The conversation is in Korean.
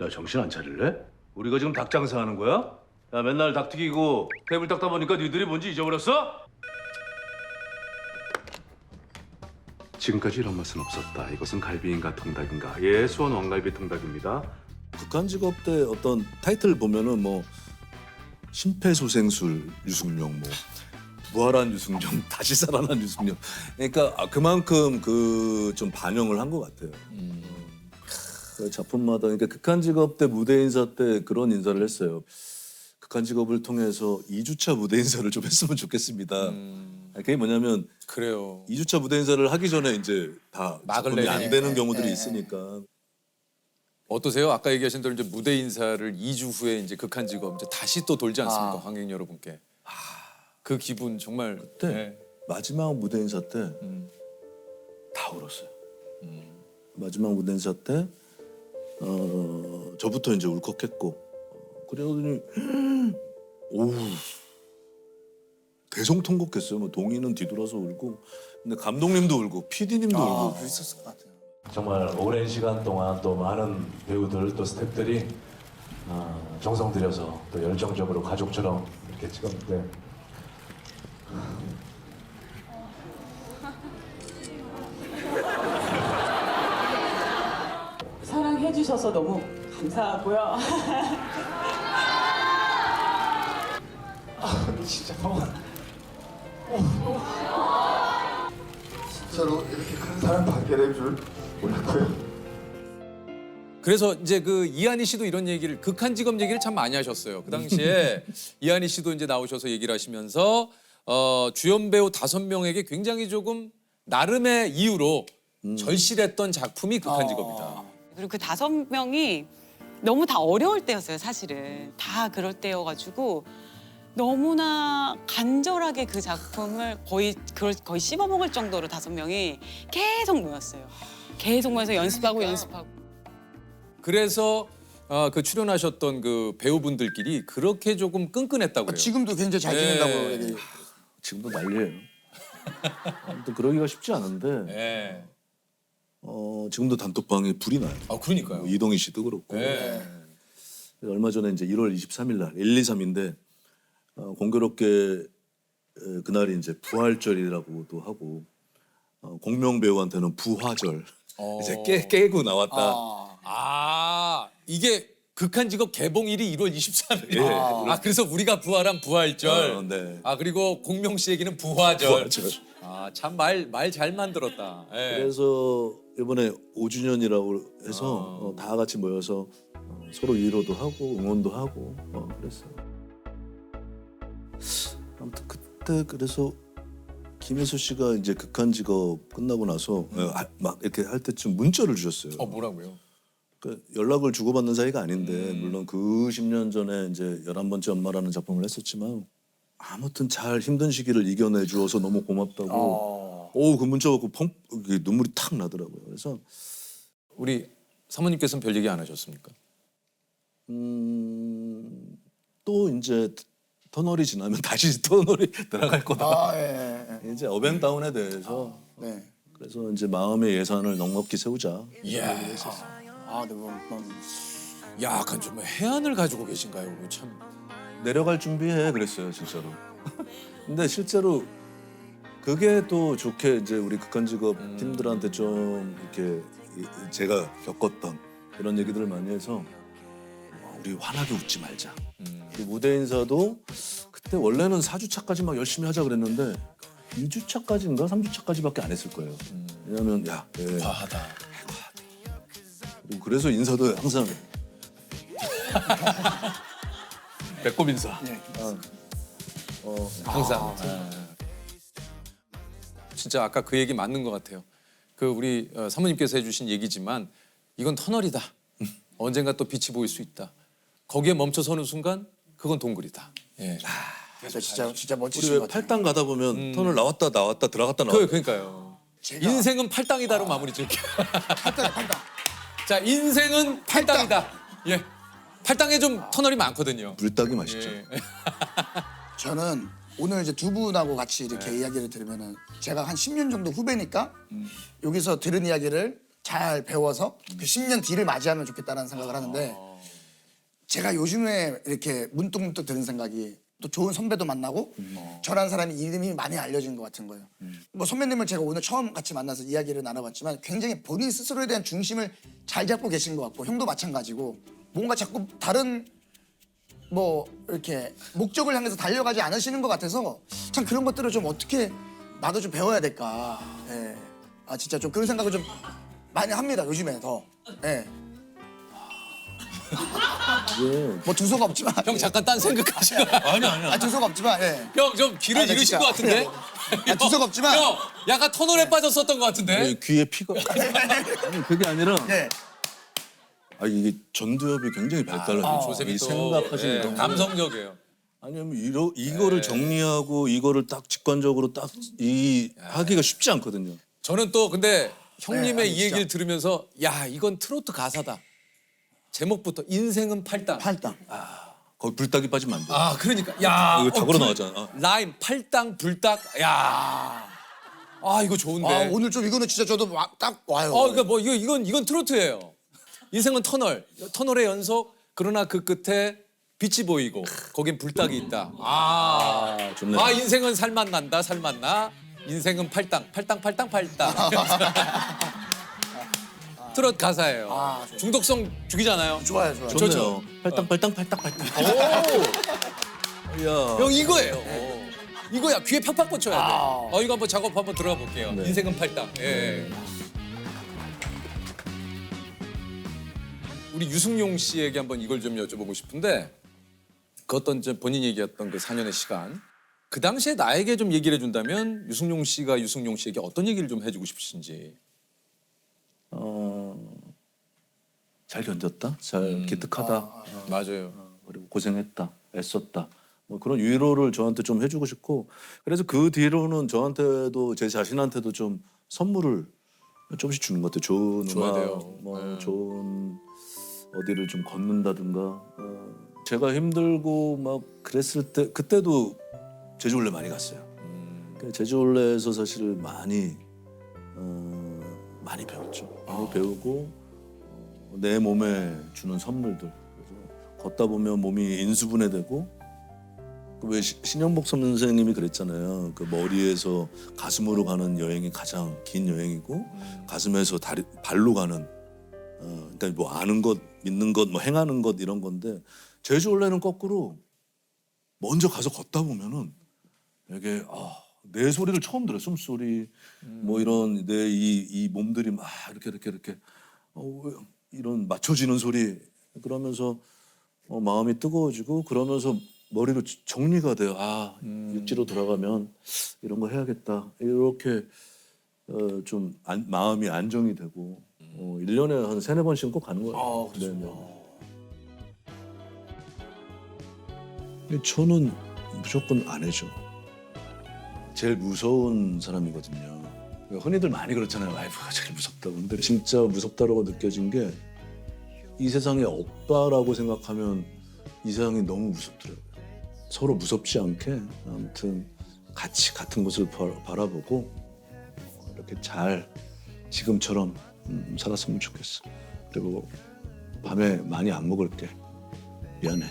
야 정신 안 차릴래? 우리가 지금 닭 장사하는 거야? 야 맨날 닭 튀기고 테이블 닦다 보니까 니들이 뭔지 잊어버렸어? 지금까지 이런 맛은 없었다. 이것은 갈비인가 통닭인가? 예, 수원 왕갈비 통닭입니다. 극한직업 때 어떤 타이틀 보면은 뭐 심폐소생술 유승용 뭐 부활한 유승용 다시 살아난 유승용 그러니까 아, 그만큼 그 좀 반영을 한 것 같아요. 그 작품마다 그러니까 극한 직업 때 무대 인사 때 그런 인사를 했어요. 극한 직업을 통해서 2주차 무대 인사를 좀 했으면 좋겠습니다. 음, 그게 뭐냐면 그래요. 2주차 무대 인사를 하기 전에 이제 다 막을 작품이 안 내리네. 되는 경우들이 네. 있으니까 어떠세요? 아까 얘기하신 대로 이제 무대 인사를 2주 후에 이제 극한 직업 이제 다시 또 돌지 않습니까? 아. 관객 여러분께. 아, 그 기분 정말 그때 네. 마지막 무대 인사 때 음. 다 울었어요. 마지막 무대 인사 때 어, 저부터 이제 울컥했고 어, 그러더니 오우 대성통곡했어요. 뭐 동희는 뒤돌아서 울고 근데 감독님도 울고 PD님도 아, 울고 그랬었을 것 같아요. 정말 오랜 시간 동안 또 많은 배우들 또 스태프들이 어, 정성 들여서 또 열정적으로 가족처럼 이렇게 찍었는데 사랑 해 주셔서 너무 감사하고요. 진짜 너무 진짜로 이렇게 큰 사랑 받게 될 줄 몰랐고요. 그래서 이제 그 이한희 씨도 이런 얘기를 극한 직업 얘기를 참 많이 하셨어요. 그 당시에 이한희 씨도 이제 나오셔서 얘기를 하시면서 어, 주연 배우 다섯 명에게 굉장히 조금 나름의 이유로 절실했던 작품이 극한 직업이다. 그리고 그 다섯 명이 너무 다 어려울 때였어요, 사실은. 다 그럴 때여가지고 너무나 간절하게 그 작품을 거의 그걸 거의 씹어먹을 정도로 다섯 명이 계속 모였어요. 계속 모여서 연습하고 연습하고. 그래서 어, 그 출연하셨던 그 배우분들끼리 그렇게 조금 끈끈했다고 해요. 지금도 굉장히 잘 지낸다고 네. 얘기. 지금도 난리예요. 아무튼 그러기가 쉽지 않은데 네. 어, 지금도 단톡방에 불이 나요. 아 그러니까요. 뭐 이동희 씨도 그렇고 네. 얼마 전에 이제 1월 23일 날 1, 2, 3인데 어, 공교롭게 에, 그날이 이제 부활절이라고도 하고 어, 공명 배우한테는 부화절 어. 이제 깨, 깨고 나왔다. 아, 아 이게 극한 직업 개봉일이 1월 23일. 예. 아 그래서 우리가 부활한 부활절. 어, 네. 아 그리고 공명 씨에게는 부화절. 부활절. 아참 말 말 잘 만들었다. 예. 그래서 이번에 5주년이라고 해서 아. 어, 다 같이 모여서 어, 서로 위로도 하고 응원도 하고 어, 그랬어요. 아무튼 그때 그래서 김혜수 씨가 이제 극한 직업 끝나고 나서 어, 아, 막 이렇게 할 때쯤 문자를 주셨어요. 어 뭐라고요? 그 연락을 주고받는 사이가 아닌데 음. 물론 그 10년 전에 이제 11번째 엄마라는 작품을 했었지만 아무튼 잘 힘든 시기를 이겨내 주어서 너무 고맙다고 어. 오 그 문자 받고 펑 이게 눈물이 탁 나더라고요. 그래서 우리 사모님께서는 별 얘기 안 하셨습니까? 음, 또 이제 터널이 지나면 다시 터널이 들어갈 거다. 아, 예, 예, 이제 업앤다운에 대해서 예. 네. 그래서 이제 마음의 예산을 넉넉히 세우자. 이야. 아, 네, 뭐, 뭐, 약간 좀 해안을 가지고 계신가요? 참. 내려갈 준비해 그랬어요 진짜로. 근데 실제로 그게 또 좋게 이제 우리 극한 직업 팀들한테 좀 이렇게 이- 제가 겪었던 이런 얘기들을 많이 해서 어, 우리 환하게 웃지 말자. 음. 그 무대 인사도 그때 원래는 4주차까지 막 열심히 하자 그랬는데 2주차까지인가 3주차까지밖에 안 했을 거예요. 왜냐면 야, 예. 과하다. 그리고 그래서 인사도 항상 배꼽 인사. 예. 어, 항상. 예. 진짜 아까 그 얘기 맞는 것 같아요. 그 우리 어, 사모님께서 해주신 얘기지만 이건 터널이다. 언젠가 또 빛이 보일 수 있다. 거기에 멈춰 서는 순간 그건 동굴이다. 예. 그래서 진짜 진짜 우리 멋지신 왜것 같아요. 팔당 가다 보면 터널 나왔다 나왔다 들어갔다 그 나왔다. 그러니까요. 제가- 인생은 팔당이다로 마무리 지을게요. 팔당, 팔당. 자, 인생은 팔당이다. 예. 팔당에 좀 터널이 많거든요. 물닭이 맛있죠. 예. 저는 오늘 이제 두 분하고 같이 이렇게 이야기를 들으면은 제가 한 10년 정도 후배니까 여기서 들은 이야기를 잘 배워서 그 10년 뒤를 맞이하면 좋겠다는 생각을 하는데 제가 요즘에 이렇게 문득문득 드는 생각이 또 좋은 선배도 만나고 저라는 사람이 이름이 많이 알려진 것 같은 거예요. 뭐 선배님을 제가 오늘 처음 같이 만나서 이야기를 나눠봤지만 굉장히 본인 스스로에 대한 중심을 잘 잡고 계신 것 같고 형도 마찬가지고 뭔가 자꾸 다른 뭐 이렇게 목적을 향해서 달려가지 않으시는 것 같아서 참 그런 것들을 좀 어떻게 나도 좀 배워야 될까. 예. 아 진짜 좀 그런 생각을 좀 많이 합니다 요즘에 더. 예. 뭐 두서가 없지만. 형 잠깐 딴 생각하시고. 아니 아니. 아 두서가 없지만. 예. 형 좀 귀를 아, 나 잃으신 진짜. 것 같은데. 아, 두서가 없지만. 형 약간 터널에 빠졌었던 것 같은데. 귀에 피가 아니 그게 아니라 예. 아 이게 전두엽이 굉장히 발달하죠. 아, 조셉이 이또 생각하시는 예, 거 감성적이에요. 아니면 이러, 이거를 네. 정리하고 이거를 딱 직관적으로 딱 이 하기가 쉽지 않거든요. 저는 또 근데 네, 형님의 아니, 이 진짜. 얘기를 들으면서 야 이건 트로트 가사다. 제목부터 인생은 팔당. 팔당. 거기 불닭이 빠지면 안 돼. 아 그러니까 야 이거 닭으로 불- 나왔잖아. 어. 라임 팔당 불닭. 야. 아 이거 좋은데. 아 오늘 좀 이거는 진짜 저도 와- 딱 와요. 어, 그러니까 뭐 이거 이건 이건 트로트예요. 인생은 터널, 터널의 연속. 그러나 그 끝에 빛이 보이고 거긴 불닭이 있다. 아, 아, 좋네. 아 인생은 살맛 난다, 살맛 나. 인생은 팔당, 팔당, 팔당, 팔당. 트롯 가사예요. 아, 중독성 죽이잖아요. 좋아요, 좋아요. 좋죠. 좋네요. 팔당 팔당 팔당 팔당. 야. 형 이거예요. 이거야 귀에 팍팍 꽂혀야 돼. 아. 어 이거 한번 작업 한번 들어가 볼게요. 네. 인생은 팔당. 예. 우리 유승용 씨에게 한번 이걸 좀 여쭤보고 싶은데 그 어떤 좀 본인 얘기했던 그 4년의 시간 그 당시에 나에게 좀 얘기를 해준다면 유승용 씨가 유승용 씨에게 어떤 얘기를 좀 해주고 싶으신지. 어, 잘 견뎠다. 잘 기특하다. 어, 맞아요. 그리고 고생했다. 애썼다. 뭐 그런 위로를 저한테 좀 해주고 싶고 그래서 그 뒤로는 저한테도 제 자신한테도 좀 선물을 조금씩 주는 것 같아요. 좋은 줘야 음악, 돼요. 뭐 네. 좋은 어디를 좀 걷는다든가. 어, 제가 힘들고 막 그랬을 때 그때도 제주올레 많이 갔어요. 음. 그 제주올레에서 사실 많이 어, 많이 배웠죠. 많이 아. 배우고 어, 내 몸에 주는 선물들. 그래서 걷다 보면 몸이 인수분해되고 그왜 신영복 선생님이 그랬잖아요. 그 머리에서 가슴으로 가는 여행이 가장 긴 여행이고 음. 가슴에서 다리 발로 가는 어, 그러니까 뭐 아는 것, 믿는 것, 뭐 행하는 것 이런 건데 제주올레는 거꾸로 먼저 가서 걷다 보면은 이게 아, 내 소리를 처음 들어요. 숨소리 뭐 이런 내 이 이 몸들이 막 이렇게 이렇게 이렇게 어, 왜 이런 맞춰지는 소리 그러면서 어, 마음이 뜨거워지고 그러면서 머리로 지- 정리가 돼요. 아 육지로 돌아가면 이런 거 해야겠다. 이렇게 어, 좀 안- 마음이 안정이 되고 어, 1년에 한 세네 번씩은 꼭 가는 거예요. 네, 네. 근데 저는 무조건 안 해죠. 제일 무서운 사람이거든요. 흔히들 많이 그렇잖아요. 와이프가 제일 무섭다고. 근데 진짜 무섭다라고 느껴진 게 이 세상에 없다라고 생각하면 이 세상이 너무 무섭더라고요. 서로 무섭지 않게 아무튼 같이 같은 곳을 바, 바라보고 이렇게 잘 지금처럼 음, 살았으면 좋겠어. 그리고 밤에 많이 안 먹을게. 미안해.